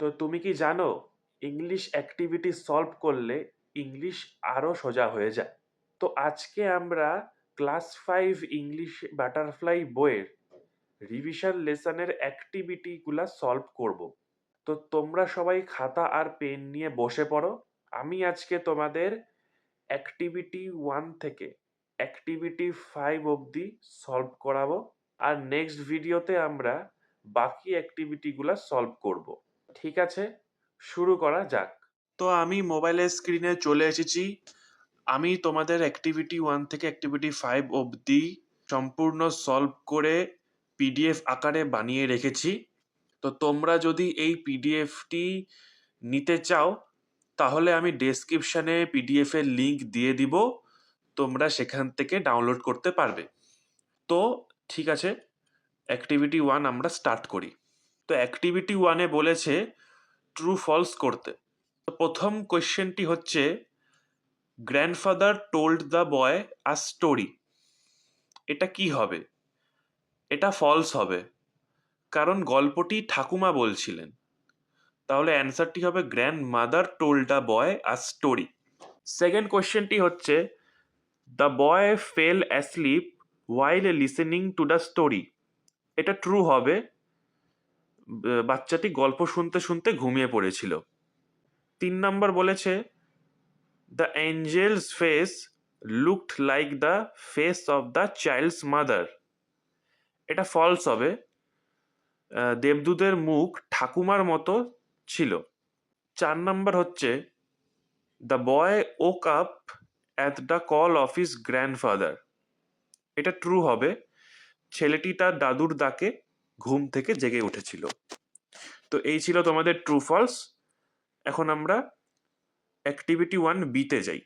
তো তুমি কি জানো ইংলিশ অ্যাক্টিভিটি সলভ করলে ইংলিশ আরও সোজা হয়ে যায়। তো আজকে আমরা ক্লাস ফাইভ ইংলিশ বাটারফ্লাই বইয়ের রিভিশন লেসনের অ্যাক্টিভিটিগুলো সলভ করব। তো তোমরা সবাই খাতা আর পেন নিয়ে বসে পড়ো। আমি আজকে তোমাদের অ্যাক্টিভিটি ওয়ান থেকে অ্যাক্টিভিটি ফাইভ অবধি সলভ করাবো। আর নেক্সট ভিডিওতে আমরা বাকি অ্যাক্টিভিটিগুলো সলভ করব। ঠিক আছে, শুরু করা যাক। তো আমি মোবাইলের স্ক্রিনে চলে এসেছি। আমি তোমাদের অ্যাক্টিভিটি ওয়ান থেকে অ্যাক্টিভিটি ফাইভ অবধি সম্পূর্ণ সলভ করে পিডিএফ আকারে বানিয়ে রেখেছি। তো তোমরা যদি এই পিডিএফটি নিতে চাও, তাহলে আমি ডেসক্রিপশানে পিডিএফ এর লিংক দিয়ে দিব। তোমরা সেখান থেকে ডাউনলোড করতে পারবে। তো ঠিক আছে অ্যাক্টিভিটি ওয়ান আমরা স্টার্ট করি। তো অ্যাক্টিভিটি ওয়ানে বলেছে ট্রু ফলস করতে। তো প্রথম কোয়েশ্চেনটি হচ্ছে grandfather told the boy a story এটা কি হবে? এটা ফলস হবে। কারণ গল্পটি ঠাকুমা বলছিলেন। তাহলে অ্যান্সারটি হবে grandmother told a boy a story second কোয়েশ্চেনটি হচ্ছে the boy fell asleep while listening to the story এটা ট্রু হবে। বাচ্চাটি গল্প শুনতে শুনতে ঘুমিয়ে পড়েছিল। তিন নম্বর বলেছে the angel's face looked like the face of the child's mother এটা ফলস হবে। দেবদূতের মুখ ঠাকুমার মতো ছিল। চার নম্বর হচ্ছে the boy woke up at the call of his grandfather এটা ট্রু হবে। ছেলেটি তার দাদুর ডাকে ঘুম থেকে জেগে উঠেছিল। তো এই ছিল তোমাদের ট্রু ফলস এখন আমরা অ্যাক্টিভিটি ওয়ান বিতে যাই।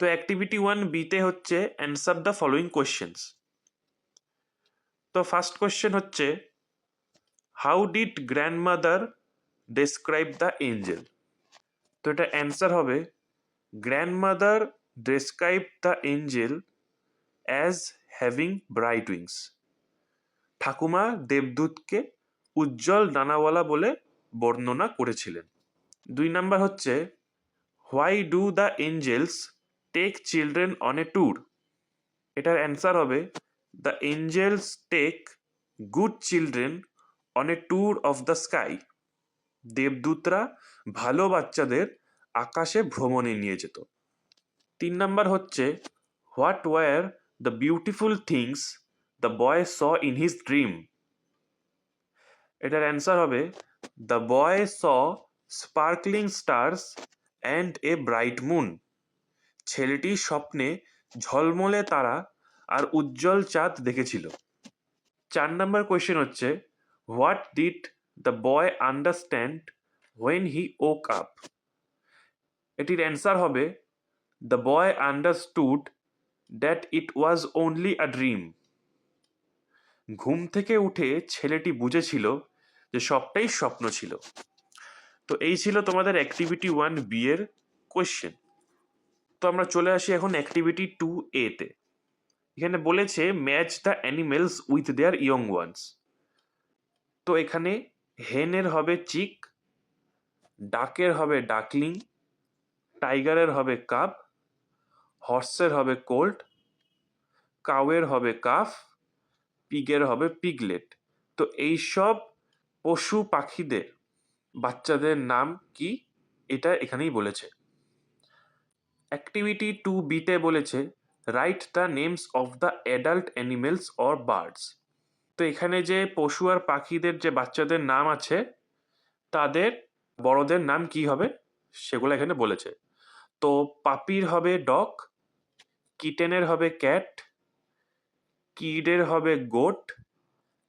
তো অ্যাক্টিভিটি ওয়ান বিতে হচ্ছে অ্যান্সার দ্য ফলোয়িং কোয়েশ্চেন্স তো ফার্স্ট কোয়েশ্চেন হচ্ছে how did grandmother describe the angel তো এটা অ্যান্সার হবে grandmother describe the angel as having bright wings ঠাকুমা দেবদূতকে উজ্জ্বল ডানাওয়ালা বলে বর্ণনা করেছিলেন। দুই নাম্বার হচ্ছে, why do the angels take children on a tour? এটার অ্যান্সার হবে, the angels take good children on a tour of the sky. দেবদূতরা ভালো বাচ্চাদের আকাশে ভ্রমণে নিয়ে যেত। তিন নাম্বার হচ্ছে, what were the beautiful things the boy saw in his dream এটার অ্যান্সার হবে the boy saw sparkling stars and a bright moon ছেলেটি স্বপ্নে ঝলমলে তারা আর উজ্জ্বল চাঁদ দেখেছিল। চার নম্বর কোয়েশ্চেন হচ্ছে what did the boy understand when he woke up এটির অ্যান্সার হবে the boy understood that it was only a dream ঘুম থেকে উঠে ছেলেটি বুঝেছিল যে সবটাই স্বপ্ন ছিল। তো এই ছিল তোমাদের অ্যাক্টিভিটি ওয়ান বি এর কোয়েশ্চেন তো আমরা চলে আসি এখন অ্যাক্টিভিটি টু এ তে। এখানে বলেছে match the animals with their young ones তো এখানে হেনের হবে চিক, ডাকের হবে ডাকলিং, টাইগারের হবে কাপ, হর্সের হবে কোল্ট, কাউয়ের হবে কাফ পিগের হবে পিগলেট তো এই সব পশু পাখিদের, বাচ্চাদের নাম কি? এটা এখানেই বলেছে। অ্যাক্টিভিটি টু বিতে বলেছে write the names of the adult animals or birds তো এখানে যে পশু আর পাখিদের যে বাচ্চাদের নাম আছে, তাদের বড়দের নাম কি হবে? সেগুলো এখানে বলেছে। তো পাপির হবে ডগ, কিটেনের হবে ক্যাট কিডের হবে গোট,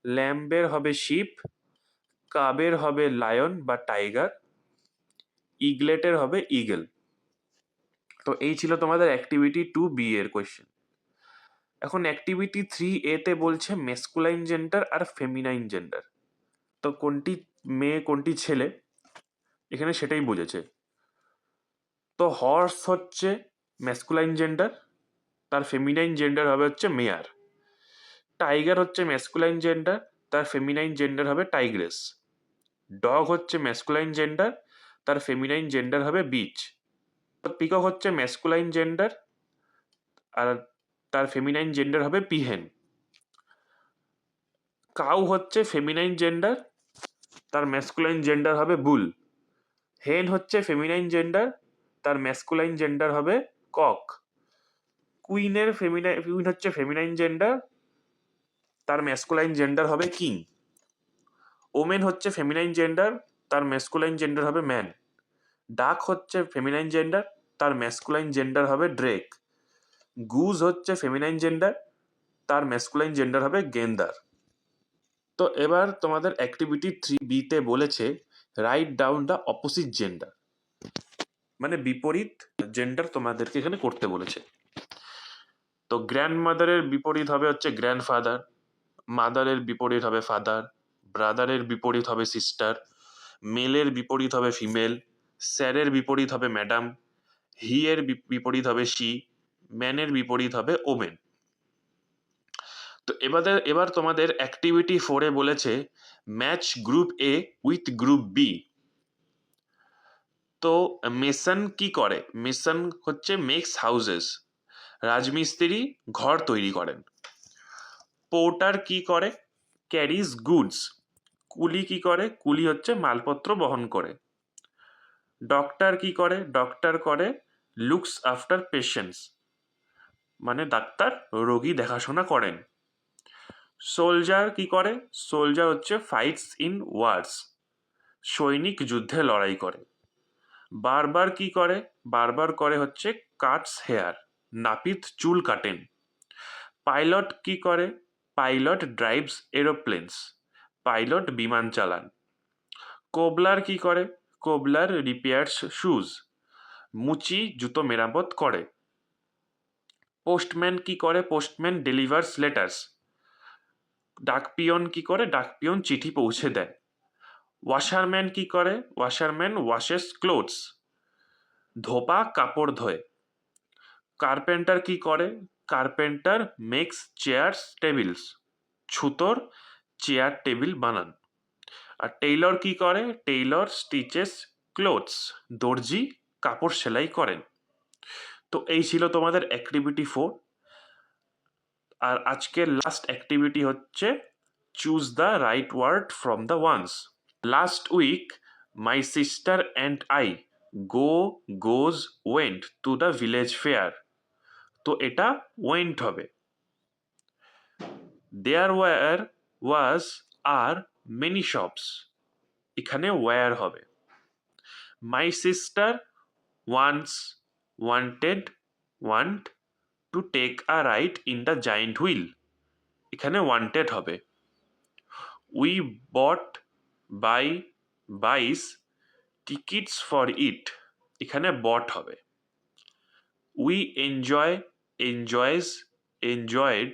ল্যাম্বের হবে শিপ, কাবের হবে লায়ন বা টাইগার, ইগলেটের হবে ইগল। তো এই ছিল তোমাদের অ্যাক্টিভিটি টু বি এর কোয়েশ্চেন। এখন অ্যাক্টিভিটি থ্রি এতে বলছে মেসকুলাইন জেন্ডার আর ফেমিনাইন জেন্ডার। তো কোনটি মেয়ে, কোনটি ছেলে? এখানে সেটাই বুঝেছে। তো হর্স হচ্ছে ম্যাসকুলাইন জেন্ডার, তার ফেমিনাইন জেন্ডার হবে হচ্ছে মেয়ার। টাইগার হচ্ছে ম্যাসকুলাইন জেন্ডার তার ফেমিনাইন জেন্ডার হবে টাইগ্রেস ডগ হচ্ছে ম্যাসকুলাইন জেন্ডার তার ফেমিনাইন জেন্ডার হবে বিচ পিকক হচ্ছে ম্যাসকুলাইন জেন্ডার আর তার ফেমিনাইন জেন্ডার হবে পিহেন কাউ হচ্ছে ফেমিনাইন জেন্ডার তার ম্যাসকুলাইন জেন্ডার হবে বুল হেন হচ্ছে ফেমিনাইন জেন্ডার তার ম্যাসকুলাইন জেন্ডার হবে কক কুইনের ফেমিনাইন কুইন হচ্ছে ফেমিনাইন জেন্ডার তার ম্যাসকুলাইন জেন্ডার হবে কিং ওমেন হচ্ছে ফেমিনাইন জেন্ডার তার ম্যাসকুলাইন জেন্ডার হবে ম্যান ডাক হচ্ছে ফেমিনাইন জেন্ডার তার ম্যাসকুলাইন জেন্ডার হবে ড্রেক গুজ হচ্ছে ফেমিনাইন জেন্ডার তার ম্যাসকুলাইন জেন্ডার হবে গেন্দার তো এবার তোমাদের অ্যাক্টিভিটি থ্রি বিতে বলেছে write down the opposite gender মানে বিপরীত জেন্ডার তোমাদেরকে এখানে করতে বলেছে। তো গ্র্যান্ড মাদারের বিপরীত হবে হচ্ছে গ্র্যান্ড ফাদার মাদারের বিপরীত হবে ফাদার ব্রাদারের বিপরীত হবে সিস্টার মেলের বিপরীত হবে ফিমেল স্যারের বিপরীত হবে ম্যাডাম হি এর বিপরীত হবে শি ম্যানের বিপরীত হবে ওমেন তো এবারে এবার তোমাদের অ্যাক্টিভিটি ফোরে বলেছে match group A with group B তো মেসন কি করে? মেসন হচ্ছে মেক্স হাউজেস রাজমিস্ত্রি ঘর তৈরি করেন। পোর্টার কি করে? Carries goods. কুলি কি করে? কুলি হচ্ছে মালপত্র বহন করে। ডক্টর কি করে? ডক্টর করে লুকস আফটার পেশেন্টস মানে ডাক্তার রোগী দেখাশোনা করেন। সোলজার কি করে? সোলজার হচ্ছে ফাইটস ইন ওয়ার্স সৈনিক যুদ্ধে লড়াই করে। বারবার কি করে? বারবার করে হচ্ছে কাটস হেয়ার নাপিত চুল কাটেন। পাইলট কি করে? পাইলট ড্রাইভস এরোপ্লেনস পাইলট বিমান চালান। কোবলার কি করে? কোবলার রিপেয়ার্স শুজ মুচি জুতো মেরামত করে। পোস্টম্যান কি করে? পোস্টম্যান ডেলিভার্স লেটার্স ডাকপিয়ন কি করে? ডাকপিয়ন চিঠি পৌঁছে দেয়। ওয়াশারম্যান কি করে? ওয়াশারম্যান ওয়াশেস ক্লোথস ধোপা কাপড় ধোয়। কার্পেন্টার কি করে? Carpenter makes chairs tables. ছুতোর chair table বানান। আর টেইলর কি করে? টেইলর স্টিচেস ক্লোথস, দর্জি, কাপড় সেলাই করেন। তো এই ছিল তোমাদের অ্যাক্টিভিটি ফোর। আর আজকের লাস্ট অ্যাক্টিভিটি হচ্ছে choose the right word from the ones last week my sister and I go goes went to the village fair তো এটা ওয়েন্ট হবে। There were was are many shops এখানে were হবে। My sister wants wanted want to take a ride in the giant wheel এখানে wanted হবে। We bought buy buys tickets for it এখানে bought হবে। We enjoy enjoys enjoyed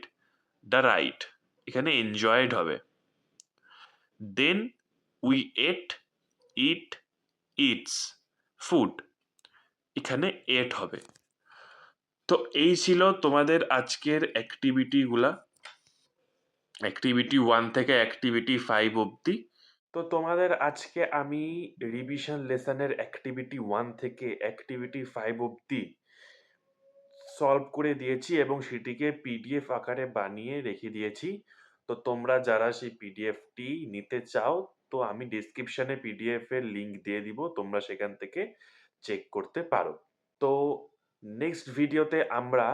the ride এখানে enjoyed হবে। Then we ate eat eats food এখানে ate হবে। তো এই ছিল তোমাদের আজকের অ্যাক্টিভিটিগুলা অ্যাক্টিভিটি ওয়ান থেকে অ্যাক্টিভিটি ফাইভ অবধি। তো তোমাদের আজকে আমি রিভিশন লেসনের অ্যাক্টিভিটি ওয়ান থেকে অ্যাক্টিভিটি ফাইভ অবধি সলভ করে দিয়েছি এবং সেটিকে পিডিএফ আকারে বানিয়ে রেখে দিয়েছি। তো তোমরা যারা সেই পিডিএফটি নিতে চাও, তো আমি ডিসক্রিপশনে পিডিএফ এর লিংক দিয়ে দিব, তোমরা সেখান থেকে চেক করতে পারো। তো নেক্সট ভিডিওতে আমরা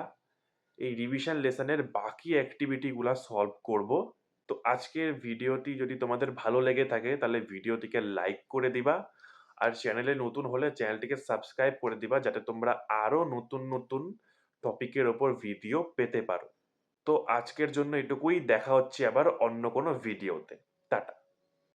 এই রিভিশন লেসনের বাকি অ্যাক্টিভিটিগুলো সলভ করব। তো আজকের ভিডিওটি যদি তোমাদের ভালো লেগে থাকে, তাহলে ভিডিওটিকে লাইক করে দিবা। আর চ্যানেলে নতুন হলে চ্যানেলটিকে সাবস্ক্রাইব করে দিবা, যাতে তোমরা আরও নতুন নতুন টপিকের ওপর ভিডিও পেতে পারো। তো আজকের জন্য এটুকুই, দেখা হচ্ছে আবার অন্য কোনো ভিডিওতে টাটা।